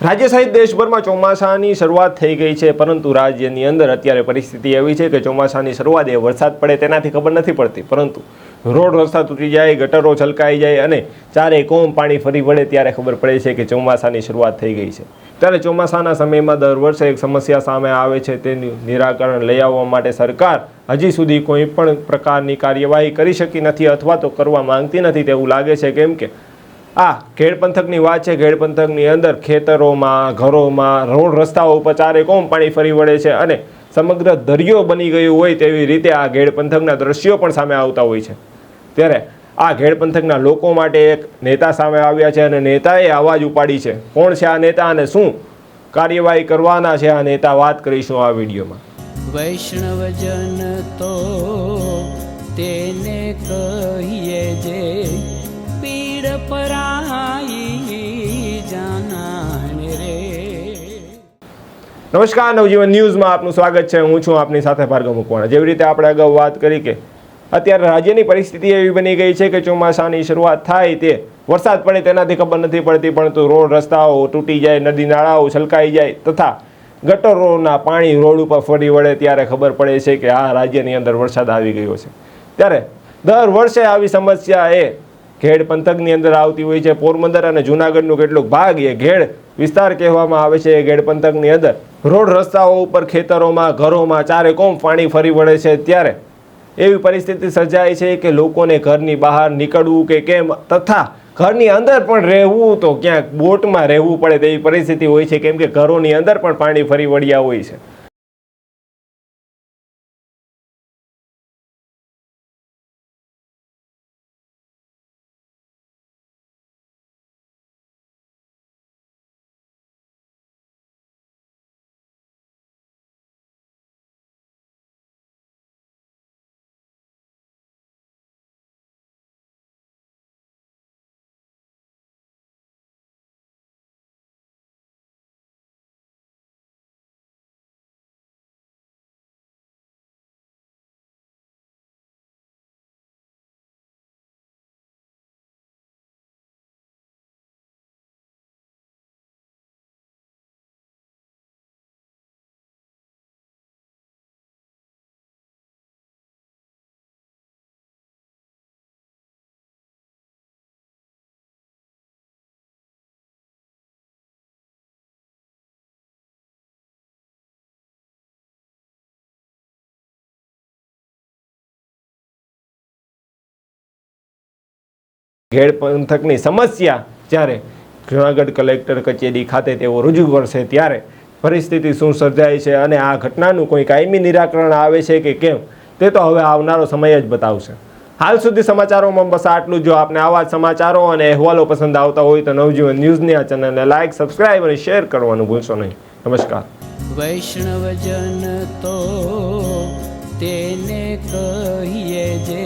રાજ્ય સહિત દેશભરમાં ચોમાસાની શરૂઆત થઈ ગઈ છે, પરંતુ રાજ્યની અંદર અત્યારે પરિસ્થિતિ એવી છે કે ચોમાસાની શરૂઆત એ વરસાદ પડે તેનાથી ખબર નથી પડતી, પરંતુ રોડ રસ્તા તૂટી જાય, ગટરો છલકાઈ જાય અને ચારે કોમ પાણી ફરી વળે ત્યારે ખબર પડે છે કે ચોમાસાની શરૂઆત થઈ ગઈ છે. ત્યારે ચોમાસાના સમયમાં દર વર્ષે એક સમસ્યા સામે આવે છે તેનું નિરાકરણ લઈ આવવા માટે સરકાર હજી સુધી કોઈ પણ પ્રકારની કાર્યવાહી કરી શકી નથી અથવા તો કરવા માંગતી નથી તેવું લાગે છે, કેમ કે આ ખેડ પંથકની વાત છે. ખેડ પંથકની અંદર ખેતરોમાં, ઘરોમાં, રોડ રસ્તાઓ ઉપર ચારે કોમ પાણી ફરી વળે છે અને સમગ્ર દરિયો બની ગયું હોય તેવી રીતે આ ઘેડ પંથકના દ્રશ્યો પણ સામે આવતા હોય છે. ત્યારે આ ઘેડ પંથકના લોકો માટે એક નેતા સામે આવ્યા છે અને નેતાએ અવાજ ઉપાડી છે. કોણ છે આ નેતા અને શું કાર્યવાહી કરવાના છે? આ નેતા વાત કરીશું આ વિડીયોમાં. વૈષ્ણવજન તો તેને કહીએ જે નમસ્કાર, નવજીવન ન્યૂઝમાં આપનું સ્વાગત છે. હું છું આપની સાથે ભાર્ગવ મુકવાણા. જેવી રીતે આપણે અગાઉ વાત કરી કે અત્યારે રાજ્યની પરિસ્થિતિ એવી બની ગઈ છે કે ચોમાસાની શરૂઆત થાય તે વરસાદ પડે તેનાથી ખબર નથી પડતી, પરંતુ રોડ રસ્તાઓ તૂટી જાય, નદી નાળાઓ છલકાઈ જાય તથા ગટરોના પાણી રોડ ઉપર ફરી વળે ત્યારે ખબર પડે છે કે આ રાજ્યની અંદર વરસાદ આવી ગયો છે. ત્યારે દર વર્ષે આવી સમસ્યા એ ઘેડ પંથકની અંદર આવતી હોય છે. પોરબંદર અને જુનાગઢનું કેટલોક ભાગ એ ઘેડ વિસ્તાર કહેવામાં આવે છે એ ઘેડ પંથકની અંદર. રોડ રસ્તાઓ ઉપર ખેતરોમાં, ઘરોમાં ચારે કોમ પાણી ફરી વળે છે ત્યારે. એવી પરિસ્થિતિ સર્જાય છે કે લોકોને ઘરની બહાર નીકળવું કે કેમ તથા ઘરની અંદર પણ રહેવું તો ક્યાંક બોટમાં રહેવું પડે તેવી પરિસ્થિતિ હોય છે, કેમ કે ઘરોની અંદર પણ પાણી ફરી વળ્યા હોય છે. ઘેડ પંથકની સમસ્યા જ્યારે જુનાગઢ કલેક્ટર કચેરી ખાતે તેઓ રજૂ કરશે ત્યારે પરિસ્થિતિ શું સર્જાય છે અને આ ઘટનાનું કોઈ કાયમી નિરાકરણ આવે છે કે કેમ, તે તો હવે આવનારો સમય જ બતાવશે. હાલ સુધી સમાચારોમાં બસ આટલું જો. આપને આવા જ સમાચારો અને અહેવાલો પસંદ આવતા હોય તો નવજીવન ન્યૂઝની આ ચેનલને લાઇક સબસ્ક્રાઇબ અને શેર કરવાનું ભૂલશો નહીં. નમસ્કાર. વૈષ્ણવજન તો તેને કહીએ જે